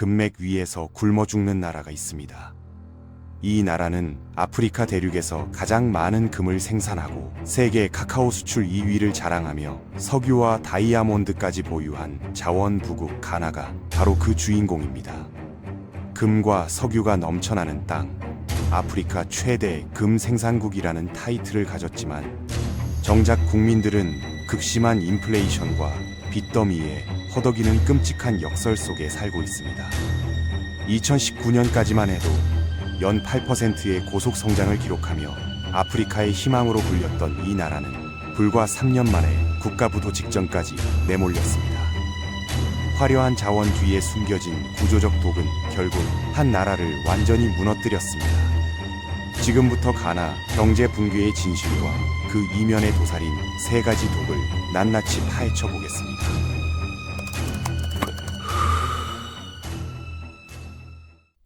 금맥 위에서 굶어 죽는 나라가 있습니다. 이 나라는 아프리카 대륙에서 가장 많은 금을 생산하고 세계 카카오 수출 2위를 자랑하며 석유와 다이아몬드까지 보유한 자원부국 가나가 바로 그 주인공입니다. 금과 석유가 넘쳐나는 땅, 아프리카 최대 금 생산국이라는 타이틀을 가졌지만 정작 국민들은 극심한 인플레이션과 빚더미에 허덕이는 끔찍한 역설 속에 살고 있습니다. 2019년까지만 해도 연 8%의 고속 성장을 기록하며 아프리카의 희망으로 불렸던 이 나라는 불과 3년 만에 국가 부도 직전까지 내몰렸습니다. 화려한 자원 뒤에 숨겨진 구조적 독은 결국 한 나라를 완전히 무너뜨렸습니다. 지금부터 가나 경제 붕괴의 진실과 그 이면에 도사린 세 가지 독을 낱낱이 파헤쳐 보겠습니다.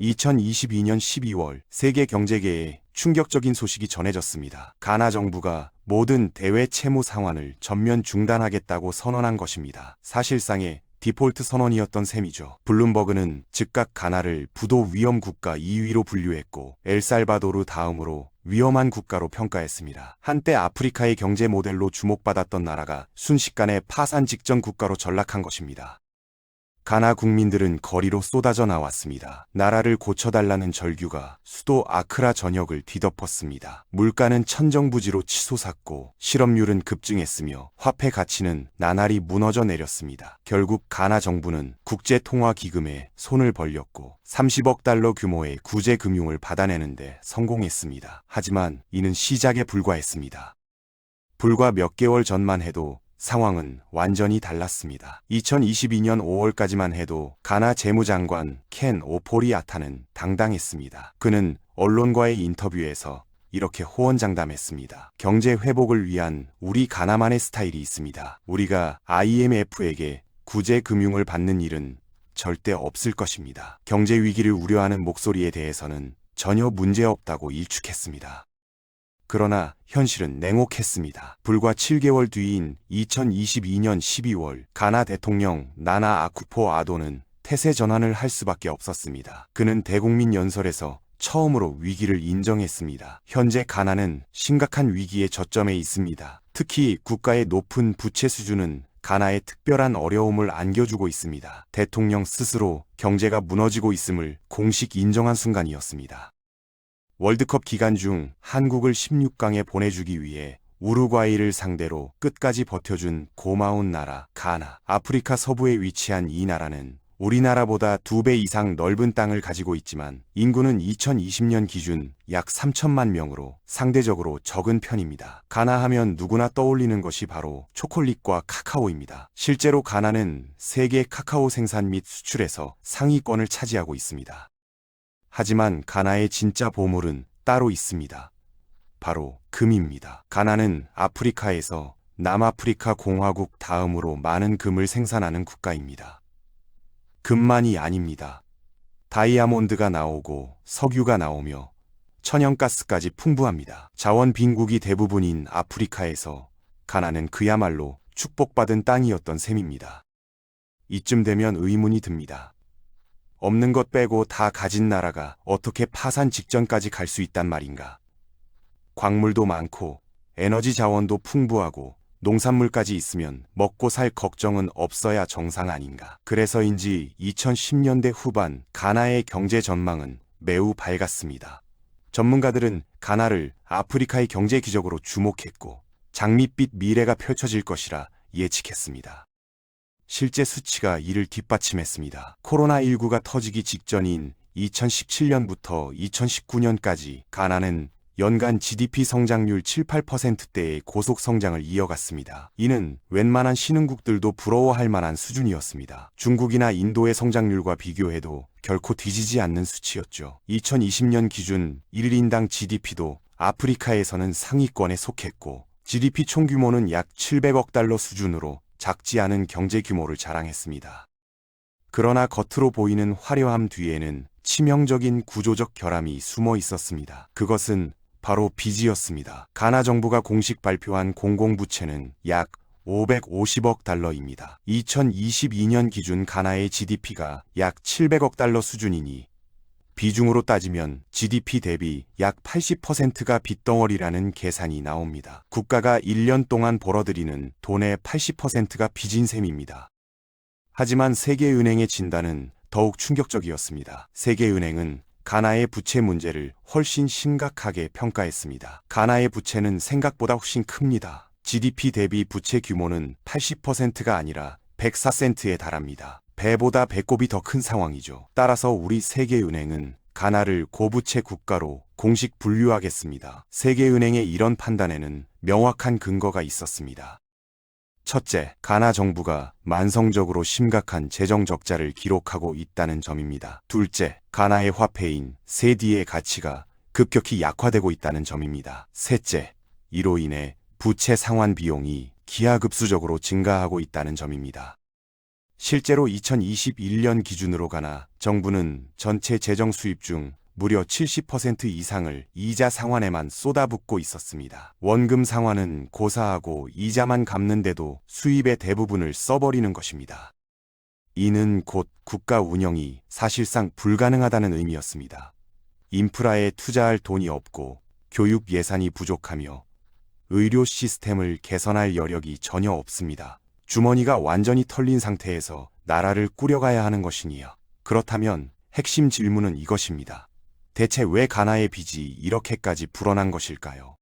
2022년 12월 세계 경제계에 충격적인 소식이 전해졌습니다. 가나 정부가 모든 대외 채무 상환을 전면 중단하겠다고 선언한 것입니다. 사실상의 디폴트 선언이었던 셈이죠. 블룸버그는 즉각 가나를 부도 위험 국가 2위로 분류했고 엘살바도르 다음으로 위험한 국가로 평가했습니다. 한때 아프리카의 경제 모델로 주목받았던 나라가 순식간에 파산 직전 국가로 전락한 것입니다. 가나 국민들은 거리로 쏟아져 나왔습니다. 나라를 고쳐달라는 절규가 수도 아크라 전역을 뒤덮었습니다. 물가는 천정부지로 치솟았고 실업률은 급증했으며 화폐 가치는 나날이 무너져 내렸습니다. 결국 가나 정부는 국제통화기금에 손을 벌렸고 30억 달러 규모의 구제 금융을 받아내는데 성공했습니다. 하지만 이는 시작에 불과했습니다. 불과 몇 개월 전만 해도 상황은 완전히 달랐습니다. 2022년 5월까지만 해도 가나 재무장관 켄 오포리아타는 당당했습니다. 그는 언론과의 인터뷰에서 이렇게 호언장담했습니다. 경제 회복을 위한 우리 가나만의 스타일이 있습니다. 우리가 IMF에게 구제 금융을 받는 일은 절대 없을 것입니다. 경제 위기를 우려하는 목소리에 대해서는 전혀 문제없다고 일축했습니다. 그러나 현실은 냉혹했습니다. 불과 7개월 뒤인 2022년 12월 가나 대통령 나나 아쿠포 아도는 태세 전환을 할 수밖에 없었습니다. 그는 대국민 연설에서 처음으로 위기를 인정했습니다. 현재 가나는 심각한 위기의 저점에 있습니다. 특히 국가의 높은 부채 수준은 가나에 특별한 어려움을 안겨주고 있습니다. 대통령 스스로 경제가 무너지고 있음을 공식 인정한 순간이었습니다. 월드컵 기간 중 한국을 16강에 보내주기 위해 우루과이를 상대로 끝까지 버텨준 고마운 나라 가나. 아프리카 서부에 위치한 이 나라는 우리나라보다 두 배 이상 넓은 땅을 가지고 있지만 인구는 2020년 기준 약 3천만 명으로 상대적으로 적은 편입니다. 가나 하면 누구나 떠올리는 것이 바로 초콜릿과 카카오입니다. 실제로 가나는 세계 카카오 생산 및 수출에서 상위권을 차지하고 있습니다. 하지만 가나의 진짜 보물은 따로 있습니다. 바로 금입니다. 가나는 아프리카에서 남아프리카 공화국 다음으로 많은 금을 생산하는 국가입니다. 금만이 아닙니다. 다이아몬드가 나오고 석유가 나오며 천연가스까지 풍부합니다. 자원 빈국이 대부분인 아프리카에서 가나는 그야말로 축복받은 땅이었던 셈입니다. 이쯤 되면 의문이 듭니다. 없는 것 빼고 다 가진 나라가 어떻게 파산 직전까지 갈 수 있단 말인가? 광물도 많고 에너지 자원도 풍부하고 농산물까지 있으면 먹고 살 걱정은 없어야 정상 아닌가. 그래서인지 2010년대 후반 가나의 경제 전망은 매우 밝았습니다. 전문가들은 가나를 아프리카의 경제 기적으로 주목했고 장밋빛 미래가 펼쳐질 것이라 예측했습니다. 실제 수치가 이를 뒷받침했습니다. 코로나19가 터지기 직전인 2017년부터 2019년까지 가나는 연간 GDP 성장률 7, 8%대의 고속 성장을 이어갔습니다. 이는 웬만한 신흥국들도 부러워할 만한 수준이었습니다. 중국이나 인도의 성장률과 비교해도 결코 뒤지지 않는 수치였죠. 2020년 기준 1인당 GDP도 아프리카에서는 상위권에 속했고 GDP 총규모는 약 700억 달러 수준으로 작지 않은 경제 규모를 자랑했습니다. 그러나 겉으로 보이는 화려함 뒤에는 치명적인 구조적 결함이 숨어 있었습니다. 그것은 바로 빚이었습니다. 가나 정부가 공식 발표한 공공부채는 약 550억 달러입니다. 2022년 기준 가나의 GDP가 약 700억 달러 수준이니 비중으로 따지면 GDP 대비 약 80%가 빚덩어리라는 계산이 나옵니다. 국가가 1년 동안 벌어들이는 돈의 80%가 빚인 셈입니다. 하지만 세계은행의 진단은 더욱 충격적이었습니다. 세계은행은 가나의 부채 문제를 훨씬 심각하게 평가했습니다. 가나의 부채는 생각보다 훨씬 큽니다. GDP 대비 부채 규모는 80%가 아니라 104센트에 달합니다. 배보다 배꼽이 더 큰 상황이죠. 따라서 우리 세계은행은 가나를 고부채 국가로 공식 분류하겠습니다. 세계은행의 이런 판단에는 명확한 근거가 있었습니다. 첫째, 가나 정부가 만성적으로 심각한 재정 적자를 기록하고 있다는 점입니다. 둘째, 가나의 화폐인 세디의 가치가 급격히 약화되고 있다는 점입니다. 셋째, 이로 인해 부채 상환 비용이 기하급수적으로 증가하고 있다는 점입니다. 실제로 2021년 기준으로 가나 정부는 전체 재정 수입 중 무려 70% 이상을 이자 상환에만 쏟아붓고 있었습니다. 원금 상환은 고사하고 이자만 갚는데도 수입의 대부분을 써버리는 것입니다. 이는 곧 국가 운영이 사실상 불가능하다는 의미였습니다. 인프라에 투자할 돈이 없고 교육 예산이 부족하며 의료 시스템을 개선할 여력이 전혀 없습니다. 주머니가 완전히 털린 상태에서 나라를 꾸려가야 하는 것이니요. 그렇다면 핵심 질문은 이것입니다. 대체 왜 가나의 빚이 이렇게까지 불어난 것일까요?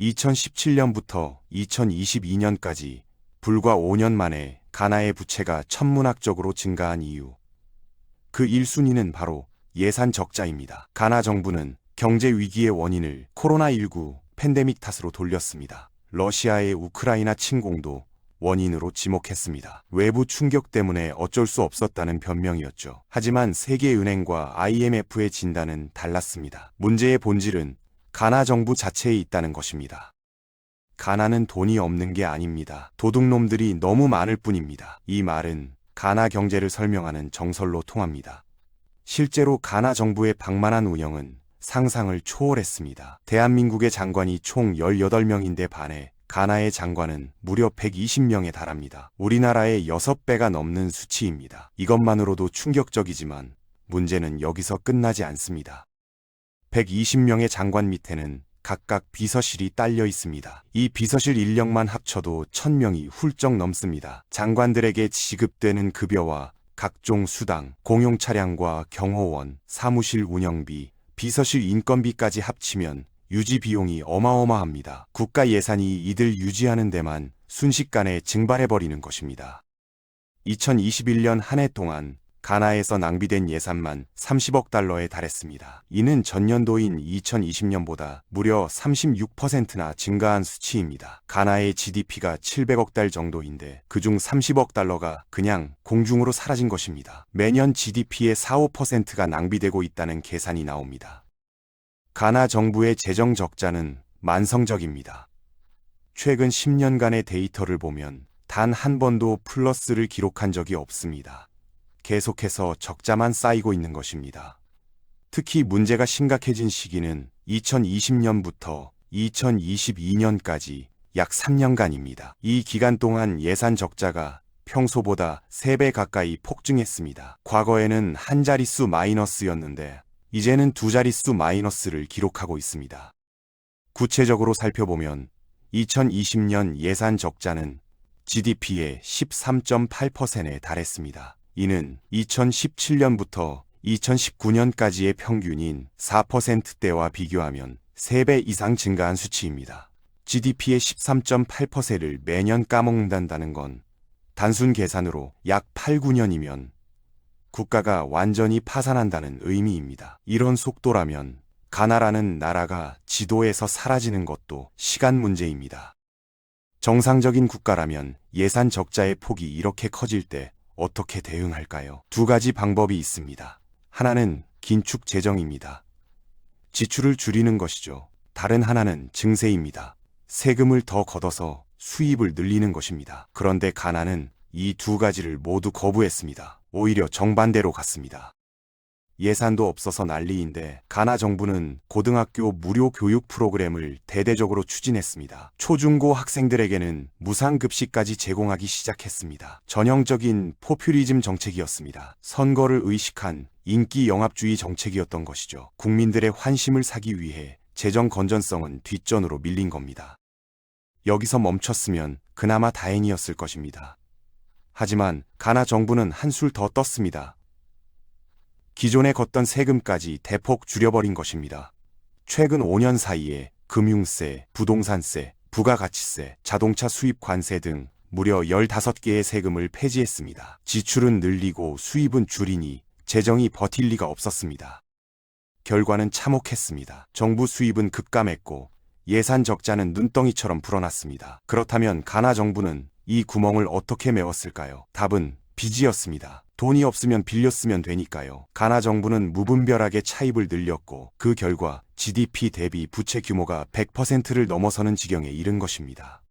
2017년부터 2022년까지 불과 5년 만에 가나의 부채가 천문학적으로 증가한 이유. 그 1순위는 바로 예산 적자입니다. 가나 정부는 경제 위기의 원인을 코로나19 팬데믹 탓으로 돌렸습니다. 러시아의 우크라이나 침공도 원인으로 지목했습니다. 외부 충격 때문에 어쩔 수 없었다는 변명이었죠. 하지만 세계은행과 IMF의 진단은 달랐습니다. 문제의 본질은 가나 정부 자체에 있다는 것입니다. 가나는 돈이 없는 게 아닙니다. 도둑놈들이 너무 많을 뿐입니다. 이 말은 가나 경제를 설명하는 정설로 통합니다. 실제로 가나 정부의 방만한 운영은 상상을 초월했습니다. 대한민국의 장관이 총 18명인데 반해 가나의 장관은 무려 120명에 달합니다. 우리나라의 6배가 넘는 수치입니다. 이것만으로도 충격적이지만 문제는 여기서 끝나지 않습니다. 120명의 장관 밑에는 각각 비서실이 딸려 있습니다. 이 비서실 인력만 합쳐도 1000명이 훌쩍 넘습니다. 장관들에게 지급되는 급여와 각종 수당, 공용 차량과 경호원, 사무실 운영비, 비서실 인건비까지 합치면 유지 비용이 어마어마합니다. 국가 예산이 이들 유지하는 데만 순식간에 증발해버리는 것입니다. 2021년 한 해 동안 가나에서 낭비된 예산만 30억 달러에 달했습니다. 이는 전년도인 2020년보다 무려 36%나 증가한 수치입니다. 가나의 GDP가 700억 달 정도인데 그중 30억 달러가 그냥 공중으로 사라진 것입니다. 매년 GDP의 4, 5%가 낭비되고 있다는 계산이 나옵니다. 가나 정부의 재정 적자는 만성적입니다. 최근 10년간의 데이터를 보면 단 한 번도 플러스를 기록한 적이 없습니다. 계속해서 적자만 쌓이고 있는 것입니다. 특히 문제가 심각해진 시기는 2020년부터 2022년까지 약 3년간입니다. 이 기간 동안 예산 적자가 평소보다 3배 가까이 폭증했습니다. 과거에는 한 자릿수 마이너스였는데 이제는 두 자릿수 마이너스를 기록하고 있습니다. 구체적으로 살펴보면 2020년 예산 적자는 GDP의 13.8%에 달했습니다. 이는 2017년부터 2019년까지의 평균인 4%대와 비교하면 3배 이상 증가한 수치입니다. GDP의 13.8%를 매년 까먹는다는 건 단순 계산으로 약 8, 9년이면 국가가 완전히 파산한다는 의미입니다. 이런 속도라면 가나라는 나라가 지도에서 사라지는 것도 시간 문제입니다. 정상적인 국가라면 예산 적자의 폭이 이렇게 커질 때 어떻게 대응할까요? 두 가지 방법이 있습니다. 하나는 긴축 재정입니다. 지출을 줄이는 것이죠. 다른 하나는 증세입니다. 세금을 더 걷어서 수입을 늘리는 것입니다. 그런데 가나는 이 두 가지를 모두 거부했습니다. 오히려 정반대로 갔습니다. 예산도 없어서 난리인데 가나 정부는 고등학교 무료 교육 프로그램을 대대적으로 추진했습니다. 초중고 학생들에게는 무상급식까지 제공하기 시작했습니다. 전형적인 포퓰리즘 정책이었습니다. 선거를 의식한 인기 영합주의 정책이었던 것이죠. 국민들의 환심을 사기 위해 재정 건전성은 뒷전으로 밀린 겁니다. 여기서 멈췄으면 그나마 다행이었을 것입니다. 하지만 가나 정부는 한술 더 떴습니다. 기존에 걷던 세금까지 대폭 줄여버린 것입니다. 최근 5년 사이에 금융세, 부동산세, 부가가치세, 자동차 수입 관세 등 무려 15개의 세금을 폐지했습니다. 지출은 늘리고 수입은 줄이니 재정이 버틸 리가 없었습니다. 결과는 참혹했습니다. 정부 수입은 급감했고 예산 적자는 눈덩이처럼 불어났습니다. 그렇다면 가나 정부는 이 구멍을 어떻게 메웠을까요? 답은 빚이었습니다. 돈이 없으면 빌려 쓰면 되니까요. 가나 정부는 무분별하게 차입을 늘렸고 그 결과 GDP 대비 부채 규모가 100%를 넘어서는 지경에 이른 것입니다.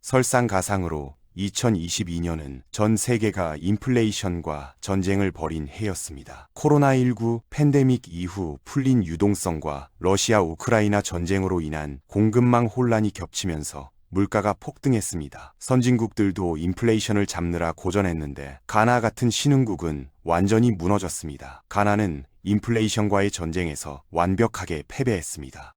설상가상으로 2022년은 전 세계가 인플레이션과 전쟁을 벌인 해였습니다. 코로나19 팬데믹 이후 풀린 유동성과 러시아 우크라이나 전쟁으로 인한 공급망 혼란이 겹치면서 물가가 폭등했습니다. 선진국들도 인플레이션을 잡느라 고전했는데 가나 같은 신흥국은 완전히 무너졌습니다. 가나는 인플레이션과의 전쟁에서 완벽하게 패배했습니다.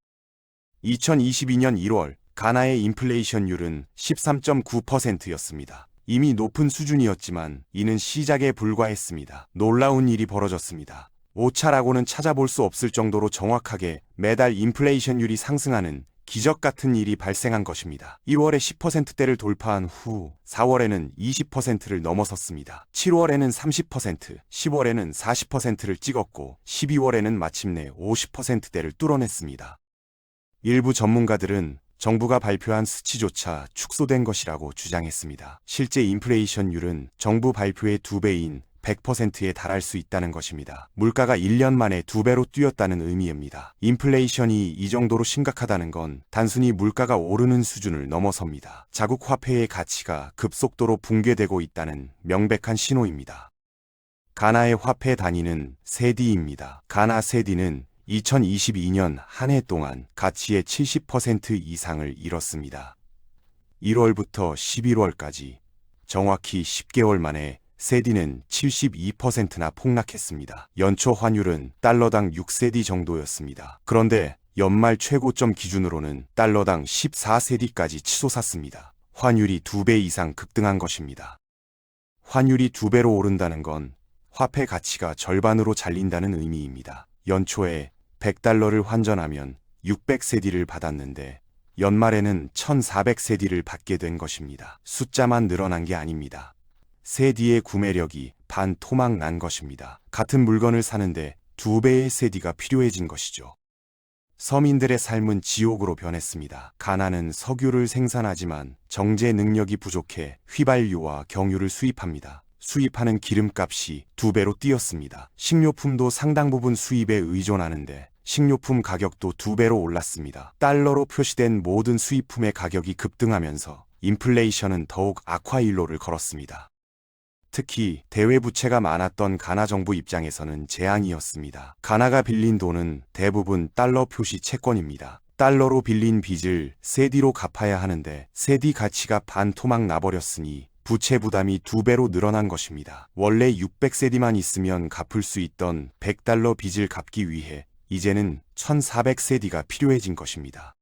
2022년 1월 가나의 인플레이션율은 13.9%였습니다. 이미 높은 수준이었지만 이는 시작에 불과했습니다. 놀라운 일이 벌어졌습니다. 오차라고는 찾아볼 수 없을 정도로 정확하게 매달 인플레이션율이 상승하는 기적 같은 일이 발생한 것입니다. 1월에 10%대를 돌파한 후 4월에는 20%를 넘어섰습니다. 7월에는 30%, 10월에는 40%를 찍었고 12월에는 마침내 50%대를 뚫어냈습니다. 일부 전문가들은 정부가 발표한 수치조차 축소된 것이라고 주장했습니다. 실제 인플레이션율은 정부 발표의 두 배인 100%에 달할 수 있다는 것입니다. 물가가 1년 만에 두 배로 뛰었다는 의미입니다. 인플레이션이 이 정도로 심각하다는 건 단순히 물가가 오르는 수준을 넘어섭니다. 자국 화폐의 가치가 급속도로 붕괴되고 있다는 명백한 신호입니다. 가나의 화폐 단위는 세디입니다. 가나 세디는 2022년 한 해 동안 가치의 70% 이상을 잃었습니다. 1월부터 11월까지 정확히 10개월 만에 세디는 72%나 폭락했습니다. 연초 환율은 달러당 6세디 정도였습니다. 그런데 연말 최고점 기준으로는 달러당 14세디까지 치솟았습니다. 환율이 두배 이상 급등한 것입니다. 환율이 두 배로 오른다는 건 화폐 가치가 절반으로 잘린다는 의미입니다. 연초에 100달러를 환전하면 600세디를 받았는데 연말에는 1400세디를 받게 된 것입니다. 숫자만 늘어난 게 아닙니다. 세디의 구매력이 반 토막 난 것입니다. 같은 물건을 사는데 두 배의 세디가 필요해진 것이죠. 서민들의 삶은 지옥으로 변했습니다. 가나는 석유를 생산하지만 정제 능력이 부족해 휘발유와 경유를 수입합니다. 수입하는 기름값이 두 배로 뛰었습니다. 식료품도 상당 부분 수입에 의존하는데 식료품 가격도 두 배로 올랐습니다. 달러로 표시된 모든 수입품의 가격이 급등하면서 인플레이션은 더욱 악화일로를 걸었습니다. 특히 대외 부채가 많았던 가나 정부 입장에서는 재앙이었습니다. 가나가 빌린 돈은 대부분 달러 표시 채권입니다. 달러로 빌린 빚을 세디로 갚아야 하는데 세디 가치가 반토막 나버렸으니 부채 부담이 두 배로 늘어난 것입니다. 원래 600세디만 있으면 갚을 수 있던 100달러 빚을 갚기 위해 이제는 1400세디가 필요해진 것입니다.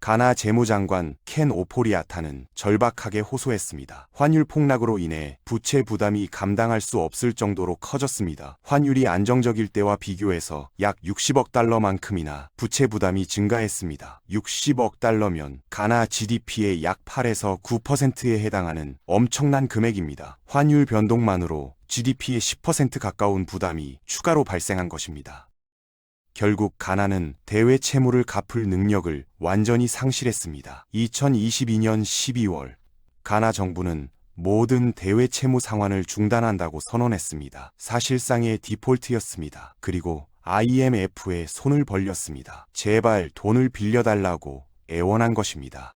가나 재무장관 켄 오포리아타는 절박하게 호소했습니다. 환율 폭락으로 인해 부채 부담이 감당할 수 없을 정도로 커졌습니다. 환율이 안정적일 때와 비교해서 약 60억 달러만큼이나 부채 부담이 증가했습니다. 60억 달러면 가나 GDP의 약 8에서 9%에 해당하는 엄청난 금액입니다. 환율 변동만으로 GDP의 10% 가까운 부담이 추가로 발생한 것입니다. 결국 가나는 대외 채무를 갚을 능력을 완전히 상실했습니다. 2022년 12월 가나 정부는 모든 대외 채무 상환을 중단한다고 선언했습니다. 사실상의 디폴트였습니다. 그리고 IMF에 손을 벌렸습니다. 제발 돈을 빌려달라고 애원한 것입니다.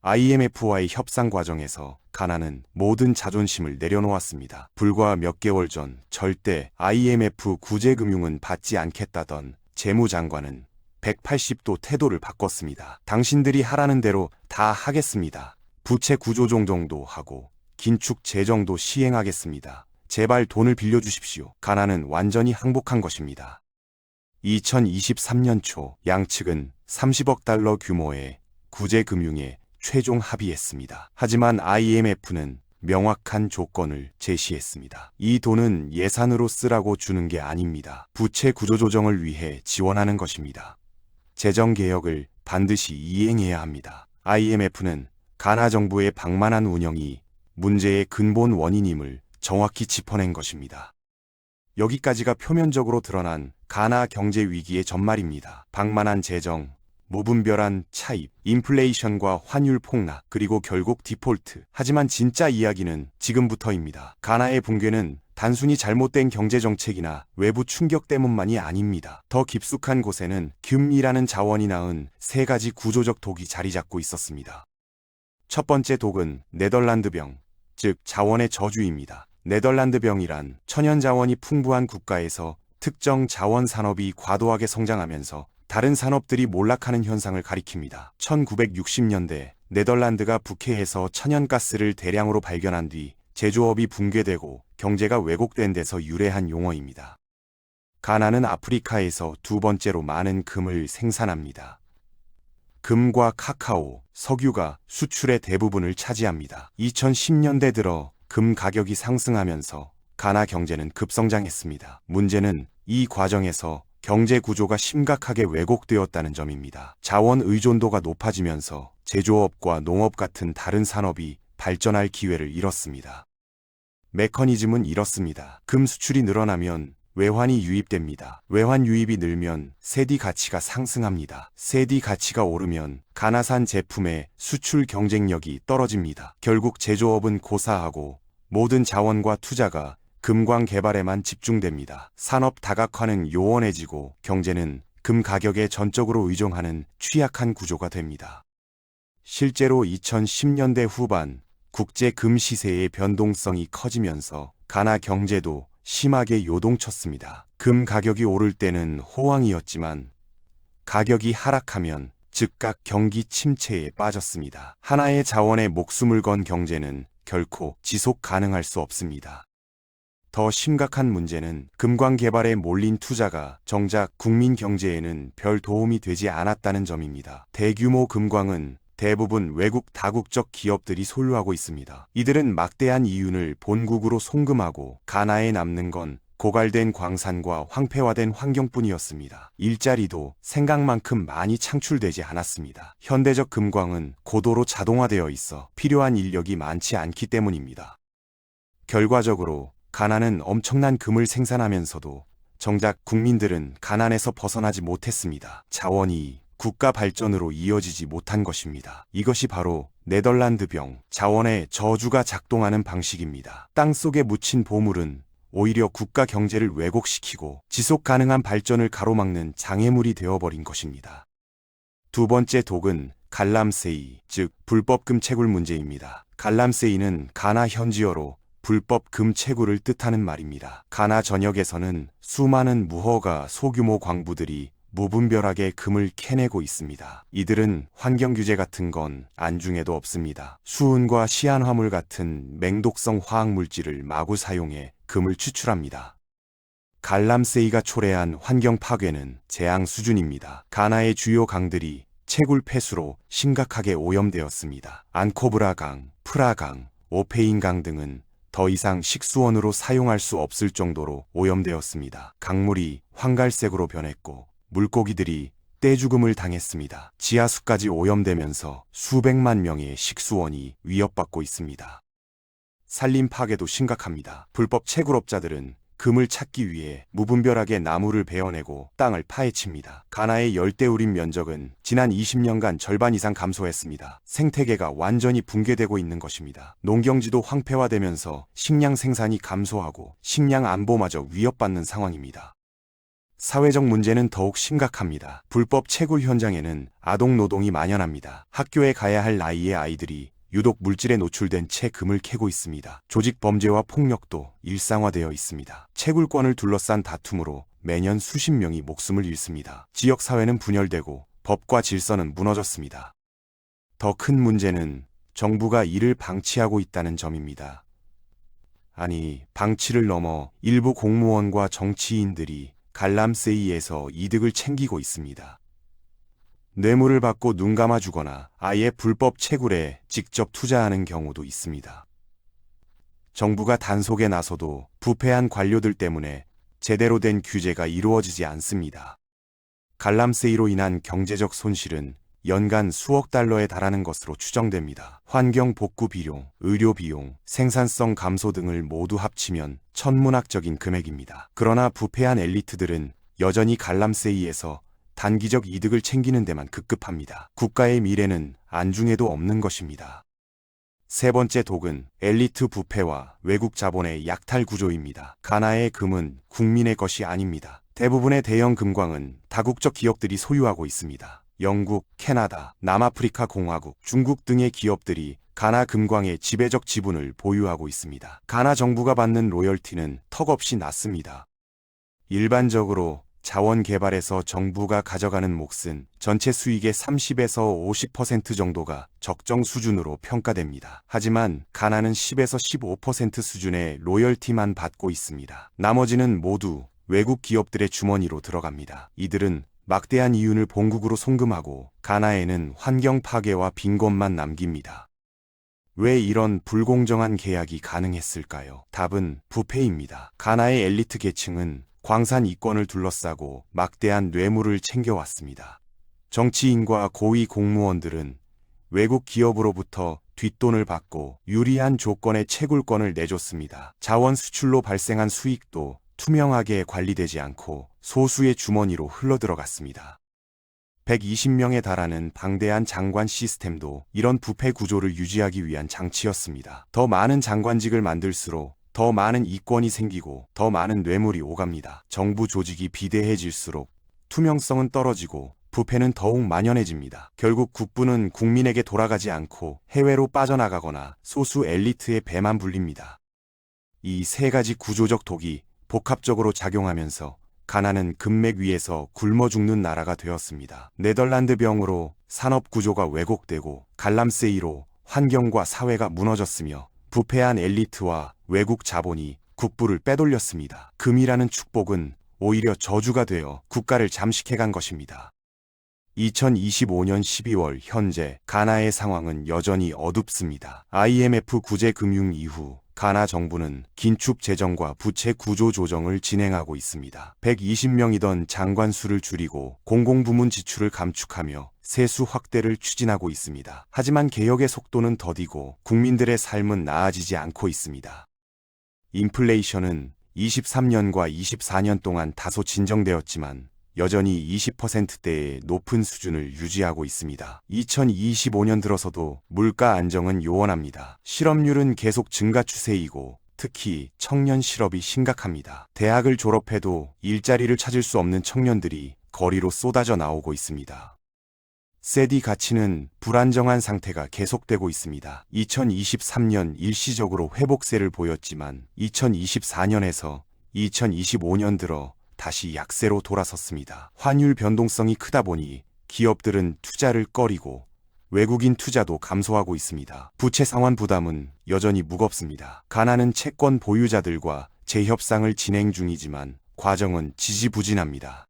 IMF와의 협상 과정에서 가나는 모든 자존심을 내려놓았습니다. 불과 몇 개월 전 절대 IMF 구제금융은 받지 않겠다던 재무장관은 180도 태도를 바꿨습니다. 당신들이 하라는 대로 다 하겠습니다. 부채 구조 정도 하고 긴축 재정도 시행하겠습니다. 제발 돈을 빌려주십시오. 가나는 완전히 항복한 것입니다. 2023년 초 양측은 30억 달러 규모의 구제금융에 최종 합의했습니다. 하지만 IMF는 명확한 조건을 제시했습니다. 이 돈은 예산으로 쓰라고 주는 게 아닙니다. 부채 구조 조정을 위해 지원하는 것입니다. 재정 개혁을 반드시 이행해야 합니다. IMF는 가나 정부의 방만한 운영이 문제의 근본 원인임을 정확히 짚어낸 것입니다. 여기까지가 표면적으로 드러난 가나 경제 위기의 전말입니다. 방만한 재정, 무분별한 차입, 인플레이션과 환율 폭락, 그리고 결국 디폴트. 하지만 진짜 이야기는 지금부터입니다. 가나의 붕괴는 단순히 잘못된 경제정책이나 외부 충격 때문만이 아닙니다. 더 깊숙한 곳에는 균이라는 자원이 낳은 세 가지 구조적 독이 자리 잡고 있었습니다. 첫 번째 독은 네덜란드 병, 즉 자원의 저주입니다. 네덜란드 병이란 천연 자원이 풍부한 국가에서 특정 자원 산업이 과도하게 성장하면서 다른 산업들이 몰락하는 현상을 가리킵니다. 1960년대 네덜란드가 북해에서 천연가스를 대량으로 발견한 뒤 제조업이 붕괴되고 경제가 왜곡된 데서 유래한 용어입니다. 가나는 아프리카에서 두 번째로 많은 금을 생산합니다. 금과 카카오, 석유가 수출의 대부분을 차지합니다. 2010년대 들어 금 가격이 상승하면서 가나 경제는 급성장했습니다. 문제는 이 과정에서 경제 구조가 심각하게 왜곡되었다는 점입니다. 자원 의존도가 높아지면서 제조업과 농업 같은 다른 산업이 발전할 기회를 잃었습니다. 메커니즘은 이렇습니다. 금 수출이 늘어나면 외환이 유입됩니다. 외환 유입이 늘면 세디 가치가 상승합니다. 세디 가치가 오르면 가나산 제품의 수출 경쟁력이 떨어집니다. 결국 제조업은 고사하고 모든 자원과 투자가 금광 개발에만 집중됩니다. 산업 다각화는 요원해지고 경제는 금 가격에 전적으로 의존하는 취약한 구조가 됩니다. 실제로 2010년대 후반 국제 금 시세의 변동성이 커지면서 가나 경제도 심하게 요동쳤습니다. 금 가격이 오를 때는 호황이었지만 가격이 하락하면 즉각 경기 침체에 빠졌습니다. 하나의 자원에 목숨을 건 경제는 결코 지속 가능할 수 없습니다. 더 심각한 문제는 금광 개발에 몰린 투자가 정작 국민 경제에는 별 도움이 되지 않았다는 점입니다. 대규모 금광은 대부분 외국 다국적 기업들이 소유하고 있습니다. 이들은 막대한 이윤을 본국으로 송금하고 가나에 남는 건 고갈된 광산과 황폐화된 환경뿐이었습니다. 일자리도 생각만큼 많이 창출되지 않았습니다. 현대적 금광은 고도로 자동화되어 있어 필요한 인력이 많지 않기 때문입니다. 결과적으로 가나는 엄청난 금을 생산하면서도 정작 국민들은 가난에서 벗어나지 못했습니다. 자원이 국가 발전으로 이어지지 못한 것입니다. 이것이 바로 네덜란드 병 자원의 저주가 작동하는 방식입니다. 땅 속에 묻힌 보물은 오히려 국가 경제를 왜곡시키고 지속 가능한 발전을 가로막는 장애물이 되어버린 것입니다. 두 번째 독은 갈람세이, 즉 불법 금채굴 문제입니다. 갈람세이는 가나 현지어로 불법 금채굴을 뜻하는 말입니다. 가나 전역에서는 수많은 무허가 소규모 광부들이 무분별하게 금을 캐내고 있습니다. 이들은 환경 규제 같은 건 안중에도 없습니다. 수은과 시안화물 같은 맹독성 화학 물질을 마구 사용해 금을 추출합니다. 갈람세이가 초래한 환경 파괴는 재앙 수준입니다. 가나의 주요 강들이 채굴 폐수로 심각하게 오염되었습니다. 안코브라 강, 프라 강, 오페인 강 등은 더 이상 식수원으로 사용할 수 없을 정도로 오염되었습니다. 강물이 황갈색으로 변했고 물고기들이 떼죽음을 당했습니다. 지하수까지 오염되면서 수백만 명의 식수원이 위협받고 있습니다. 산림 파괴도 심각합니다. 불법 채굴업자들은 금을 찾기 위해 무분별하게 나무를 베어내고 땅을 파헤칩니다. 가나의 열대우림 면적은 지난 20년간 절반 이상 감소했습니다. 생태계가 완전히 붕괴되고 있는 것입니다. 농경지도 황폐화되면서 식량 생산이 감소하고 식량 안보마저 위협받는 상황입니다. 사회적 문제는 더욱 심각합니다. 불법 채굴 현장에는 아동 노동이 만연합니다. 학교에 가야 할 나이의 아이들이 유독 물질에 노출된 채 금을 캐고 있습니다. 조직 범죄와 폭력도 일상화되어 있습니다. 채굴권을 둘러싼 다툼으로 매년 수십 명이 목숨을 잃습니다. 지역 사회는 분열되고 법과 질서는 무너졌습니다. 더 큰 문제는 정부가 이를 방치하고 있다는 점입니다. 아니, 방치를 넘어 일부 공무원과 정치인들이 갈람 세이에서 이득을 챙기고 있습니다. 뇌물을 받고 눈 감아 주거나 아예 불법 채굴에 직접 투자하는 경우도 있습니다. 정부가 단속에 나서도 부패한 관료들 때문에 제대로 된 규제가 이루어지지 않습니다. 갈람세이로 인한 경제적 손실은 연간 수억 달러에 달하는 것으로 추정됩니다. 환경 복구 비용, 의료 비용, 생산성 감소 등을 모두 합치면 천문학적인 금액입니다. 그러나 부패한 엘리트들은 여전히 갈람세이에서 단기적 이득을 챙기는 데만 급급합니다. 국가의 미래는 안중에도 없는 것입니다. 세 번째 독은 엘리트 부패와 외국 자본의 약탈 구조입니다. 가나의 금은 국민의 것이 아닙니다. 대부분의 대형 금광은 다국적 기업들이 소유하고 있습니다. 영국, 캐나다, 남아프리카 공화국, 중국 등의 기업들이 가나 금광의 지배적 지분을 보유하고 있습니다. 가나 정부가 받는 로열티는 턱없이 낮습니다. 일반적으로 자원 개발에서 정부가 가져가는 몫은 전체 수익의 30에서 50% 정도가 적정 수준으로 평가됩니다. 하지만 가나는 10에서 15% 수준의 로열티만 받고 있습니다. 나머지는 모두 외국 기업들의 주머니로 들어갑니다. 이들은 막대한 이윤을 본국으로 송금하고 가나에는 환경 파괴와 빈곤만 남깁니다. 왜 이런 불공정한 계약이 가능했을까요? 답은 부패입니다. 가나의 엘리트 계층은 광산 이권을 둘러싸고 막대한 뇌물을 챙겨왔습니다. 정치인과 고위 공무원들은 외국 기업으로부터 뒷돈을 받고 유리한 조건의 채굴권을 내줬습니다. 자원 수출로 발생한 수익도 투명하게 관리되지 않고 소수의 주머니로 흘러들어갔습니다. 120명에 달하는 방대한 장관 시스템도 이런 부패 구조를 유지하기 위한 장치였습니다. 더 많은 장관직을 만들수록 더 많은 이권이 생기고 더 많은 뇌물이 오갑니다. 정부 조직이 비대해질수록 투명성은 떨어지고 부패는 더욱 만연해집니다. 결국 국부는 국민에게 돌아가지 않고 해외로 빠져나가거나 소수 엘리트의 배만 불립니다. 이 세 가지 구조적 독이 복합적으로 작용하면서 가나는 금맥 위에서 굶어 죽는 나라가 되었습니다. 네덜란드 병으로 산업 구조가 왜곡되고 갈람세이로 환경과 사회가 무너졌으며 부패한 엘리트와 외국 자본이 국부를 빼돌렸습니다. 금이라는 축복은 오히려 저주가 되어 국가를 잠식해간 것입니다. 2025년 12월 현재 가나의 상황은 여전히 어둡습니다. IMF 구제 금융 이후 가나 정부는 긴축 재정과 부채 구조 조정을 진행하고 있습니다. 120명이던 장관 수를 줄이고 공공부문 지출을 감축하며 세수 확대를 추진하고 있습니다. 하지만 개혁의 속도는 더디고 국민들의 삶은 나아지지 않고 있습니다. 인플레이션은 23년과 24년 동안 다소 진정되었지만 여전히 20%대의 높은 수준을 유지하고 있습니다. 2025년 들어서도 물가 안정은 요원합니다. 실업률은 계속 증가 추세이고 특히 청년 실업이 심각합니다. 대학을 졸업해도 일자리를 찾을 수 없는 청년들이 거리로 쏟아져 나오고 있습니다. 세디 가치는 불안정한 상태가 계속되고 있습니다. 2023년 일시적으로 회복세를 보였지만 2024년에서 2025년 들어 다시 약세로 돌아섰습니다. 환율 변동성이 크다 보니 기업들은 투자를 꺼리고 외국인 투자도 감소하고 있습니다. 부채 상환 부담은 여전히 무겁습니다. 가나는 채권 보유자들과 재협상을 진행 중이지만 과정은 지지부진합니다.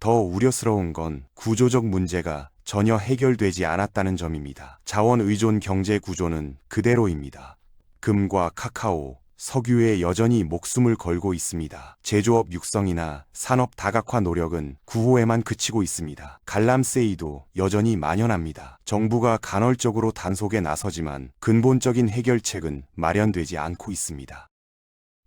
더 우려스러운 건 구조적 문제가 전혀 해결되지 않았다는 점입니다. 자원 의존 경제 구조는 그대로입니다. 금과 카카오, 석유에 여전히 목숨을 걸고 있습니다. 제조업 육성이나 산업 다각화 노력은 구호에만 그치고 있습니다. 갈람세이도 여전히 만연합니다. 정부가 간헐적으로 단속에 나서지만 근본적인 해결책은 마련되지 않고 있습니다.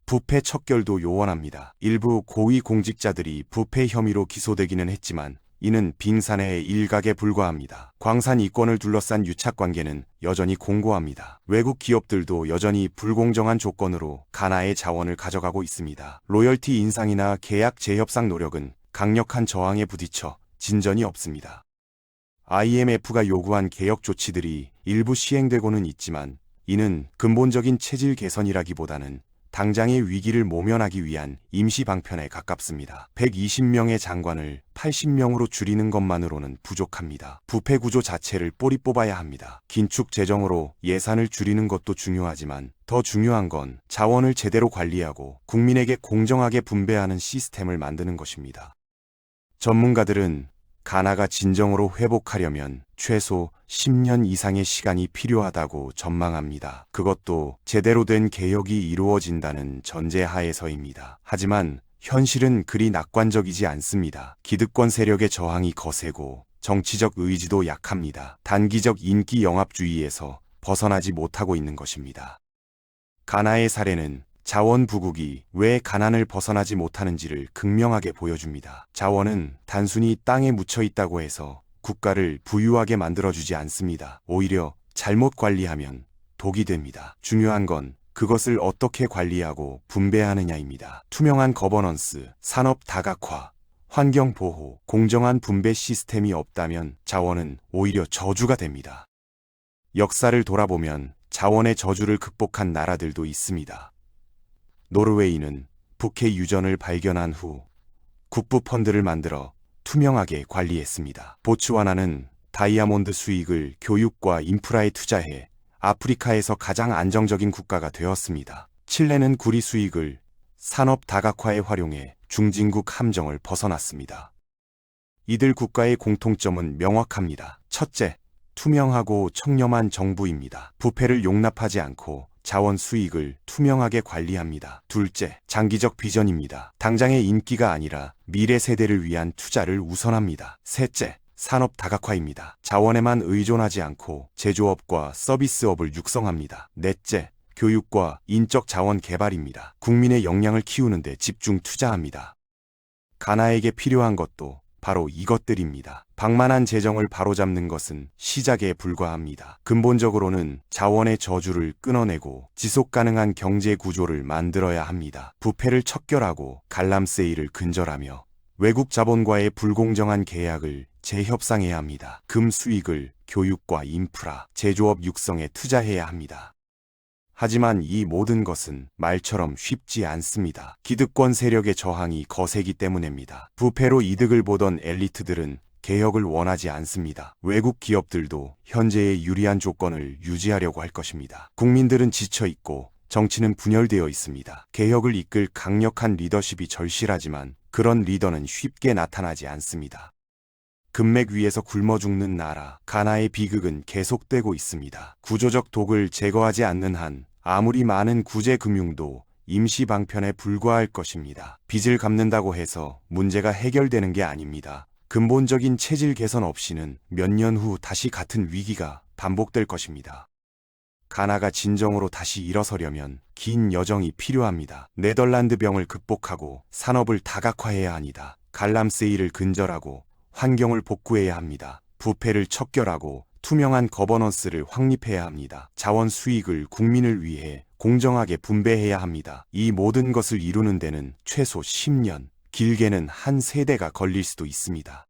부패 척결도 요원합니다. 일부 고위 공직자들이 부패 혐의로 기소되기는 했지만 이는 빙산의 일각에 불과합니다. 광산 이권을 둘러싼 유착 관계는 여전히 공고합니다. 외국 기업들도 여전히 불공정한 조건으로 가나의 자원을 가져가고 있습니다. 로열티 인상이나 계약 재협상 노력은 강력한 저항에 부딪혀 진전이 없습니다. IMF가 요구한 개혁 조치들이 일부 시행되고는 있지만 이는 근본적인 체질 개선이라기보다는 당장의 위기를 모면하기 위한 임시 방편에 가깝습니다. 120명의 장관을 80명으로 줄이는 것만으로는 부족합니다. 부패 구조 자체를 뿌리 뽑아야 합니다. 긴축 재정으로 예산을 줄이는 것도 중요하지만 더 중요한 건 자원을 제대로 관리하고 국민에게 공정하게 분배하는 시스템을 만드는 것입니다. 전문가들은 가나가 진정으로 회복하려면 최소 10년 이상의 시간이 필요하다고 전망합니다. 그것도 제대로 된 개혁이 이루어진다는 전제 하에서입니다. 하지만 현실은 그리 낙관적이지 않습니다. 기득권 세력의 저항이 거세고 정치적 의지도 약합니다. 단기적 인기 영합주의에서 벗어나지 못하고 있는 것입니다. 가나의 사례는 자원 부국이 왜 가난을 벗어나지 못하는지를 극명하게 보여줍니다. 자원은 단순히 땅에 묻혀 있다고 해서 국가를 부유하게 만들어주지 않습니다. 오히려 잘못 관리하면 독이 됩니다. 중요한 건 그것을 어떻게 관리하고 분배하느냐입니다. 투명한 거버넌스, 산업 다각화, 환경 보호, 공정한 분배 시스템이 없다면 자원은 오히려 저주가 됩니다. 역사를 돌아보면 자원의 저주를 극복한 나라들도 있습니다. 노르웨이는 북해 유전을 발견한 후 국부 펀드를 만들어 투명하게 관리했습니다. 보츠와나는 다이아몬드 수익을 교육과 인프라에 투자해 아프리카에서 가장 안정적인 국가가 되었습니다. 칠레는 구리 수익을 산업 다각화에 활용해 중진국 함정을 벗어났습니다. 이들 국가의 공통점은 명확합니다. 첫째, 투명하고 청렴한 정부입니다. 부패를 용납하지 않고 자원 수익을 투명하게 관리합니다. 둘째, 장기적 비전입니다. 당장의 인기가 아니라 미래 세대를 위한 투자를 우선합니다. 셋째, 산업 다각화입니다. 자원에만 의존하지 않고 제조업과 서비스업을 육성합니다. 넷째, 교육과 인적 자원 개발입니다. 국민의 역량을 키우는데 집중 투자합니다. 가나에게 필요한 것도 바로 이것들입니다. 방만한 재정을 바로잡는 것은 시작에 불과합니다. 근본적으로는 자원의 저주를 끊어내고 지속 가능한 경제 구조를 만들어야 합니다. 부패를 척결하고 갈람세이를 근절하며 외국 자본과의 불공정한 계약을 재협상해야 합니다. 금 수익을 교육과 인프라, 제조업 육성에 투자해야 합니다. 하지만 이 모든 것은 말처럼 쉽지 않습니다. 기득권 세력의 저항이 거세기 때문입니다. 부패로 이득을 보던 엘리트들은 개혁을 원하지 않습니다. 외국 기업들도 현재의 유리한 조건을 유지하려고 할 것입니다. 국민들은 지쳐 있고 정치는 분열되어 있습니다. 개혁을 이끌 강력한 리더십이 절실하지만 그런 리더는 쉽게 나타나지 않습니다. 금맥 위에서 굶어 죽는 나라, 가나의 비극은 계속되고 있습니다. 구조적 독을 제거하지 않는 한 아무리 많은 구제 금융도 임시 방편에 불과할 것입니다. 빚을 갚는다고 해서 문제가 해결되는 게 아닙니다. 근본적인 체질 개선 없이는 몇 년 후 다시 같은 위기가 반복될 것입니다. 가나가 진정으로 다시 일어서려면 긴 여정이 필요합니다. 네덜란드 병을 극복하고 산업을 다각화해야 합니다. 갈람세이를 근절하고 환경을 복구해야 합니다. 부패를 척결하고 투명한 거버넌스를 확립해야 합니다. 자원 수익을 국민을 위해 공정하게 분배해야 합니다. 이 모든 것을 이루는 데는 최소 10년, 길게는 한 세대가 걸릴 수도 있습니다.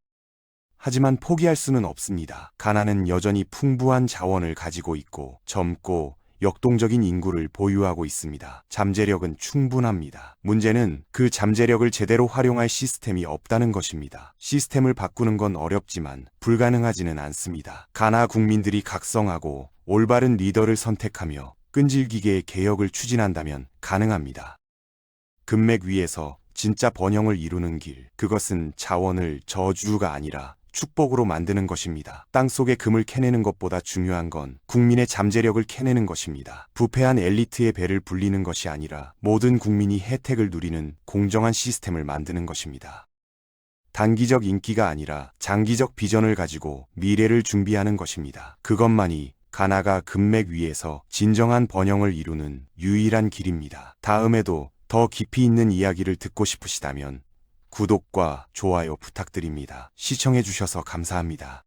하지만 포기할 수는 없습니다. 가나는 여전히 풍부한 자원을 가지고 있고 젊고 역동적인 인구를 보유하고 있습니다. 잠재력은 충분합니다. 문제는 그 잠재력을 제대로 활용할 시스템이 없다는 것입니다. 시스템을 바꾸는 건 어렵지만 불가능하지는 않습니다. 가나 국민들이 각성하고 올바른 리더를 선택하며 끈질기게 개혁을 추진한다면 가능합니다. 금맥 위에서 진짜 번영을 이루는 길, 그것은 자원을 저주가 아니라 축복으로 만드는 것입니다. 땅 속의 금을 캐내는 것보다 중요한 건 국민의 잠재력을 캐내는 것입니다. 부패한 엘리트의 배를 불리는 것이 아니라 모든 국민이 혜택을 누리는 공정한 시스템을 만드는 것입니다. 단기적 인기가 아니라 장기적 비전을 가지고 미래를 준비하는 것입니다. 그것만이 가나가 금맥 위에서 진정한 번영을 이루는 유일한 길입니다. 다음에도 더 깊이 있는 이야기를 듣고 싶으시다면 구독과 좋아요 부탁드립니다. 시청해주셔서 감사합니다.